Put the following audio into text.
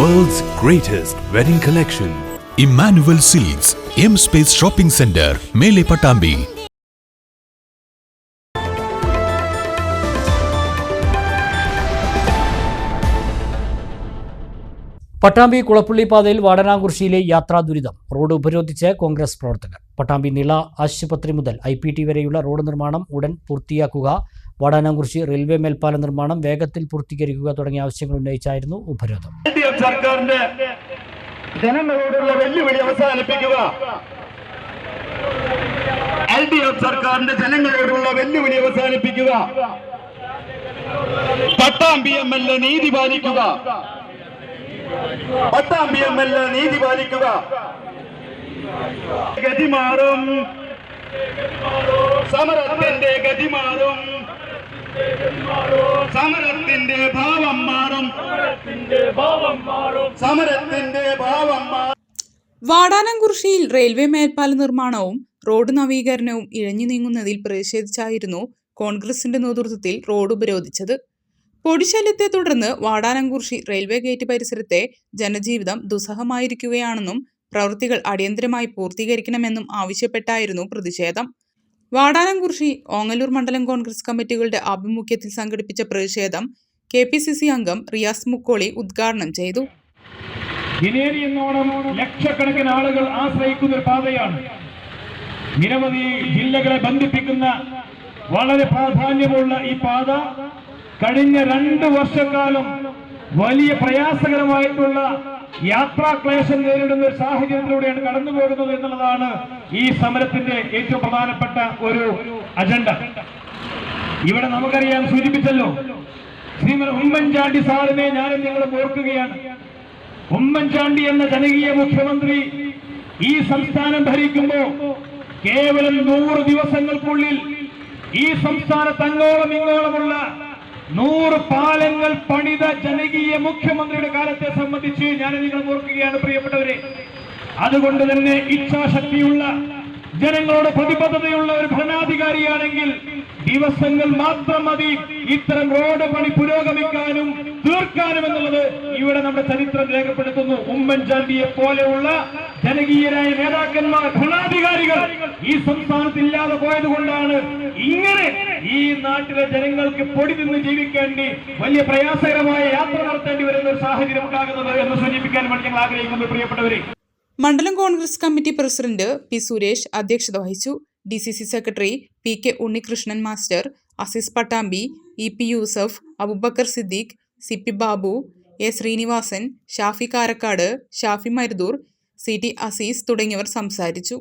World's greatest wedding collection. Immanuel silks M space shopping centre മേലെ പട്ടാമ്പി പട്ടാമ്പി കുളപ്പള്ളി പാതയിൽ വാടനാകുർശിയിലെ യാത്രാ ദുരിതം. റോഡ് ഉപരോധിച്ച് കോൺഗ്രസ് പ്രവർത്തകർ. പട്ടാമ്പി നിള ആശുപത്രി മുതൽ ഐ പി ടി വരെയുള്ള റോഡ് നിർമ്മാണം ഉടൻ പൂർത്തിയാക്കുക. വാടാനാകുറിശി റെയിൽവേ മേൽപ്പാല നിർമ്മാണം വേഗത്തിൽ പൂർത്തീകരിക്കുക തുടങ്ങിയ ആവശ്യങ്ങൾ ഉന്നയിച്ചായിരുന്നു ഉപരോധം. സർക്കാരിന്റെ ജനങ്ങളോടുള്ള വെല്ലുവിളി അവസാനിപ്പിക്കുക. എൽ ഡി എഫ് സർക്കാരിന്റെ ജനങ്ങളോടുള്ള വെല്ലുവിളി അവസാനിപ്പിക്കുക. പട്ടാമ്പി എം എൽ നീതി പാലിക്കുക. പട്ടാമ്പി എം എൽ നീതി പാലിക്കുക. ഗതി സമരത്തിന്റെ ഗതി മാറും സമരത്തിന്റെ ഭാവം മാറും. സമരത്തിന്റെ ഭാവം മാറും. വാടാനംകുറിശ്ശിയിൽ റെയിൽവേ മേൽപ്പാല നിർമ്മാണവും റോഡ് നവീകരണവും ഇഴഞ്ഞു നീങ്ങുന്നതിൽ പ്രതിഷേധിച്ചായിരുന്നു കോൺഗ്രസിന്റെ നേതൃത്വത്തിൽ റോഡ് ഉപരോധിച്ചത്. പൊടിശല്യത്തെ തുടർന്ന് വാടാനംകുറിശ്ശി റെയിൽവേ ഗേറ്റ് പരിസരത്തെ ജനജീവിതം ദുസ്സഹമായിരിക്കുകയാണെന്നും പ്രവൃത്തികൾ അടിയന്തരമായി പൂർത്തീകരിക്കണമെന്നും ആവശ്യപ്പെട്ടായിരുന്നു പ്രതിഷേധം. വാടാനംകുറിശ്ശി ഓങ്ങല്ലൂർ മണ്ഡലം കോൺഗ്രസ് കമ്മിറ്റികളുടെ ആഭിമുഖ്യത്തിൽ സംഘടിപ്പിച്ച പ്രതിഷേധം കെ പി സി സി അംഗം റിയാസ് മുക്കോളി ഉദ്ഘാടനം ചെയ്തു. ലക്ഷക്കണക്കിന് ആളുകൾ ആശ്രയിക്കുന്ന ഒരു പാതയാണ്. നിരവധി ജില്ലകളെ ബന്ധിപ്പിക്കുന്ന വളരെ പ്രാധാന്യമുള്ള ഈ പാത കഴിഞ്ഞ രണ്ട് വർഷക്കാലം വലിയ പ്രയാസകരമായിട്ടുള്ള യാത്രാക്ലേശം നേരിടുന്ന ഒരു സാഹചര്യത്തിലൂടെയാണ് കടന്നു പോകുന്നത് എന്നുള്ളതാണ് ഈ സമരത്തിന്റെ ഏറ്റവും പ്രധാനപ്പെട്ട ഒരു അജണ്ട. ഇവിടെ നമുക്കറിയാം സൂചിപ്പിച്ചല്ലോ ശ്രീമതി ഉമ്മൻചാണ്ടി സാറിനെ ഞാനും നിങ്ങൾ ഓർക്കുകയാണ്. ഉമ്മൻചാണ്ടി എന്ന ജനകീയ മുഖ്യമന്ത്രി ഈ സംസ്ഥാനം ഭരിക്കുമ്പോ കേവലം നൂറ് ദിവസങ്ങൾക്കുള്ളിൽ ഈ സംസ്ഥാനത്ത് അങ്ങോളം ഇങ്ങോളമുള്ള നൂറ് പാലങ്ങൾ പണിത ജനകീയ മുഖ്യമന്ത്രിയുടെ കാലത്തെ സംബന്ധിച്ച് ഞാൻ നിങ്ങൾ ഓർക്കുകയാണ് പ്രിയപ്പെട്ടവരെ. അതുകൊണ്ട് തന്നെ ഇച്ഛാശക്തിയുള്ള ജനങ്ങളോട് പ്രതിബദ്ധതയുള്ള ഒരു ഭരണാധികാരിയാണെങ്കിൽ ദിവസങ്ങൾ മാത്രം മതി. ഇത്തരം റോഡ് പണി പുരോഗമിക്കാനും തീർക്കാനും എന്നുള്ളത് ഇവിടെ നമ്മുടെ ചരിത്രം രേഖപ്പെടുത്തുന്നു. ഉമ്മൻചാണ്ടിയെ പോലെയുള്ള ജനകീയരായ നേതാക്കന്മാർ ഭരണാധികാരികൾ ഈ സംസ്ഥാനത്ത് ഇല്ലാതെ പോയത് കൊണ്ടാണ് ഇങ്ങനെ ഈ നാട്ടിലെ ജനങ്ങൾക്ക് പൊടി നിന്ന് ജീവിക്കേണ്ടി വലിയ പ്രയാസകരമായ യാത്ര നടത്തേണ്ടി വരുന്ന ഒരു സാഹചര്യം ഉണ്ടാകുന്നത് എന്ന് സൂചിപ്പിക്കാൻ വേണ്ടി ഞങ്ങൾ ആഗ്രഹിക്കുന്നു. പ്രിയപ്പെട്ടവരെ. മണ്ഡലം Congress committee president P Suresh അധ്യക്ഷത വഹിച്ചു. D C C secretary P K Unnikrishnan master Azeez Pattambi E P Yusuf Abubakar Siddique C P Babu A Srinivasan Shafi Karakkad Shafi Maruthur C T Azeez തുടങ്ങിയവർ സംസാരിച്ചു.